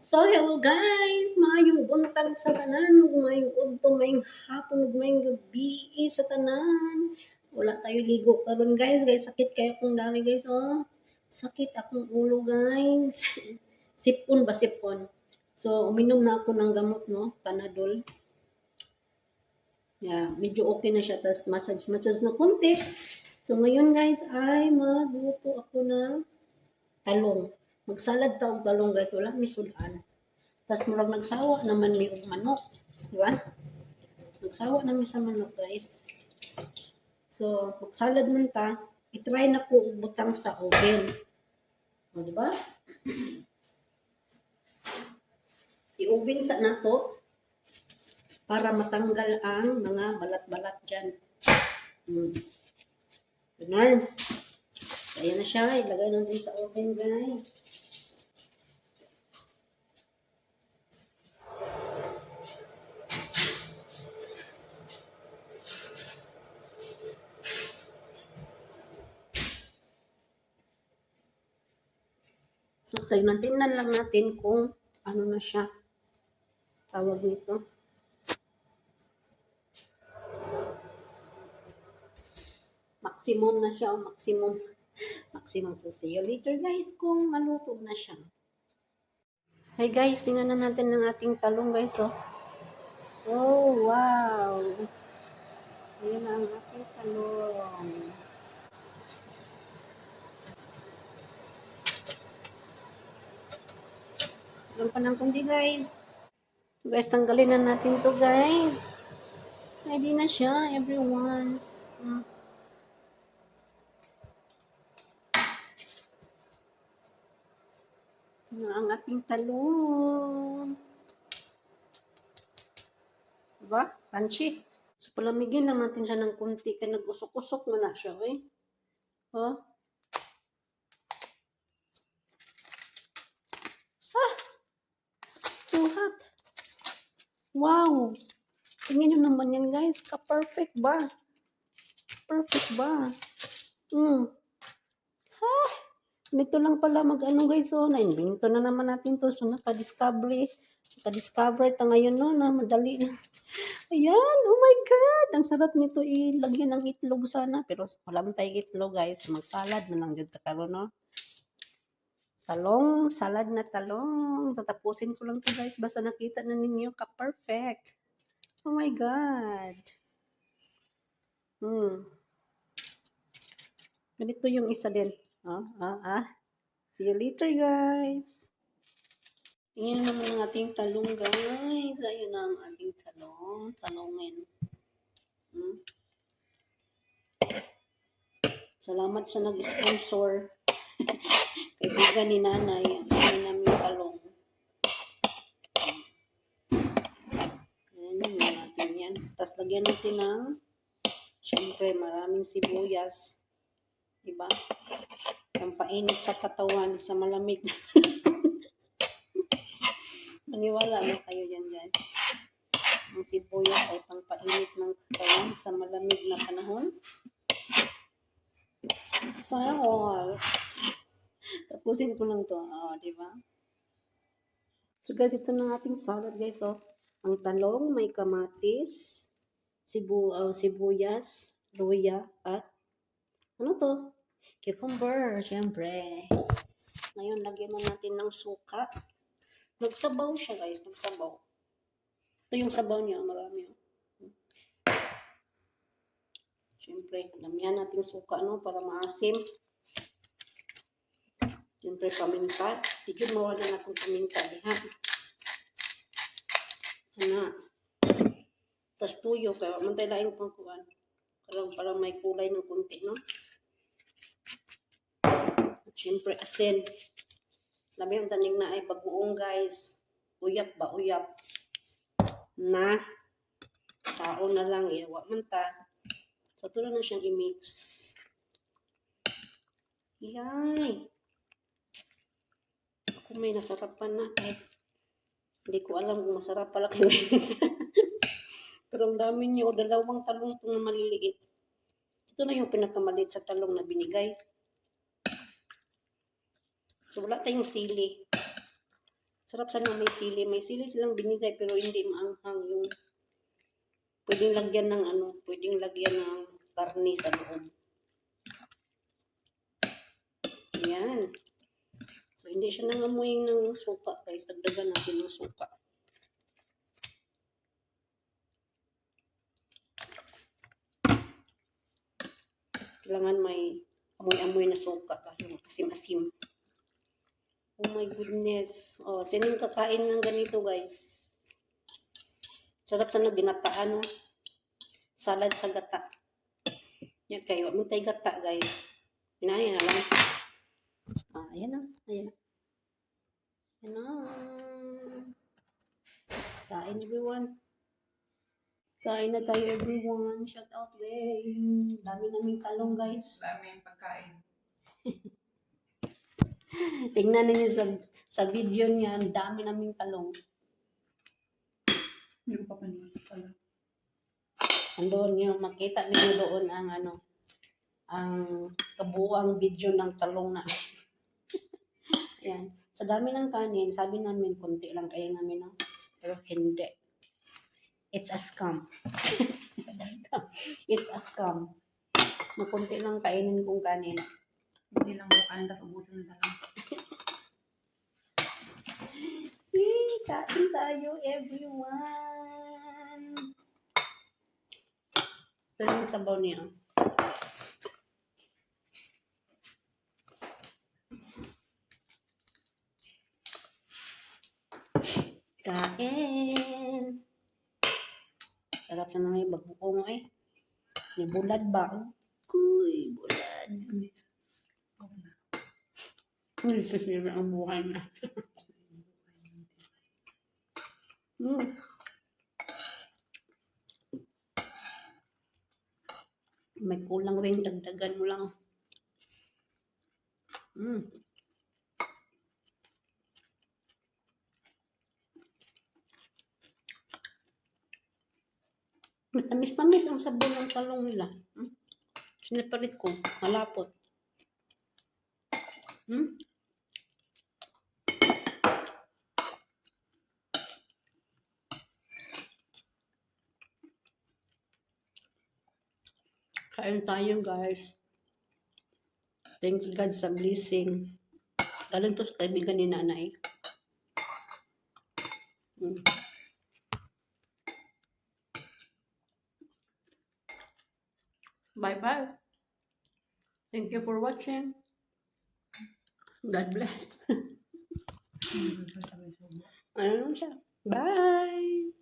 So, hello guys! Maayong buntag sa tanan, ug maayong udto, maayong hapon, ug maayong gabi sa tanan. Wala tayo ligo karon guys, guys sakit kayo kung dali guys oh. Sakit akong ulo guys. sipon ba sipon? So, uminom na ako ng gamot no, Panadol. Yeah, medyo okay na siya. Tapos massage, massage na konti. So, ngayon guys ay magluto ako ng talong. Magsalad ta og talong guys, wala mi sudan. Tas murag nagsawa naman mi og manok, di ba? Nagsawa na mi sa manok guys. So, magsalad man ta, i-try na ko og butang sa oven. O, di ba? I-oven sa nato para matanggal ang mga balat-balat dyan. Hmm. Ganun. Ayan na siya. Ilagay natin sa oven, guys. So, tingnan lang natin kung ano na siya. Tawag nito. Maximum na siya o maximum. Maximum. So, see later guys kung maluto na siya. Hey guys, tingnan na natin ng ating talong guys. Oh, oh wow. Ayan ang ating talong. Alam pa ng kundi guys. So, guys, tanggalin na natin to guys. Ready na siya, everyone. Hmm. na ang ating talong. Diba? Crunchy. So, palamigin lang natin siya ng kunti kaya nag-usok-usok na na siya, eh. Oh. Ah! So hot. Wow! Tingnan nyo naman yan, guys. Ka-perfect ba? Perfect ba? Hmm. Ha! Dito lang pala mag-ano guys, oh, na-invento na naman natin to. So, naka-discovery. Naka-discover ta ngayon, no, na madali na. Ayan, oh my God! Ang sarap nito ilagyan ng itlog sana. Pero wala man tayong itlog, guys. Mag-salad na lang dyan karon no? Talong, salad na talong. Tatapusin ko lang to guys. Basta nakita na ninyo ka-perfect. Oh my God! Hmm. Ganito yung isa din. Ah, ah, ah. See you later, guys. Tingnan naman ang ating talong, guys. Ayun na ang ating talong. Talongin. Hmm. Salamat sa nag-sponsor. Kaibigan ni nanay. Ang amin namin talong. Ayan, yun natin yan. Tapos lagyan natin ng syempre maraming sibuyas. Diba? Pampainit sa katawan, sa malamig. Maniwala na kayo yan, guys. Ang sibuyas ay pampainit ng katawan sa malamig na panahon. Sana all. Tapusin ko lang to. Oh, di ba? So guys, ito na ating salad guys. Oh. Ang talong, may kamatis, sibu, uh, sibuyas, luya, at ano to? Cucumber, syempre. Ngayon, lagyan na natin ng suka. Nagsabaw siya guys, nagsabaw. Ito yung sabaw niya, marami. oh. Siyempre, damihan natin suka no, para maasim. Siyempre, paminta. Yun mawala na itong paminta. Diha. Ano? Tapos tuyo. Kaya mantay laing pang kuwan. Parang, parang may kulay ng kunti, no? At siyempre, asin. Labi yung tanig na ay bagoong, guys. Uyap ba? Uyap. Na. Sao na lang. Iyawa man ta. So, ito na siyang i-mix. Yay! Ako may nasarapan na. Eh, hindi ko alam kung masarap pala kayo. Pero ang dami niyo, dalawang talong itong na maliliit. Ito na yung pinakamaliit sa talong na binigay. So, wala tayong sili. Sarap sana may sili. May sili silang binigay pero hindi maanghang yung pwedeng lagyan ng ano, pwedeng lagyan ng karne sa loob. Ayan. So, hindi siya nangamoy ng suka guys. Dagdagan natin ng suka. Kailangan may amoy-amoy na suka kasi asim-asim. Oh my goodness. Oh, sinong kakain ng ganito, guys? Sarap na binataan, no? Salad sa gata. Yan kayo. Aming tay gata, guys. Inahin na lang. Ah, ayan na. Ayan na. Ayan na. Kain, everyone. Kain na tayo, everyone. Shout out, guys. Dami naming talong, guys. Dami yung pagkain. Tingnan ninyo sa, sa video niya, ang dami naming talong. Hindi ko pa pala. Andun yung makita ninyo doon ang ano, ang kabuang video ng talong na. Ayan. Sa dami ng kanin, sabi namin, konti lang kaya namin, no? Pero hindi. It's a scam. It's a scam. It's a scam. Makunti lang kainin kong kanin. Hindi lang makain, tapos ubutin na lang. Kain tayo, everyone! Ito yung sabaw niya. Kain! Sarap na may bagong eh. May bulad ba? Uy, bulad. Uy, sasira ang buhay na. Mm. May kulang rin, dagdagan mo lang. Mm. Matamis-tamis ang sabon ng talong nila. Hmm? Sinapalit ko, malapot. Hmm? Kain tayo, guys. Thanks God sa blessing. Galing to sa kaibigan ni nanay. Mm. Bye-bye. Thank you for watching. God bless. Subo. ano siya? Bye!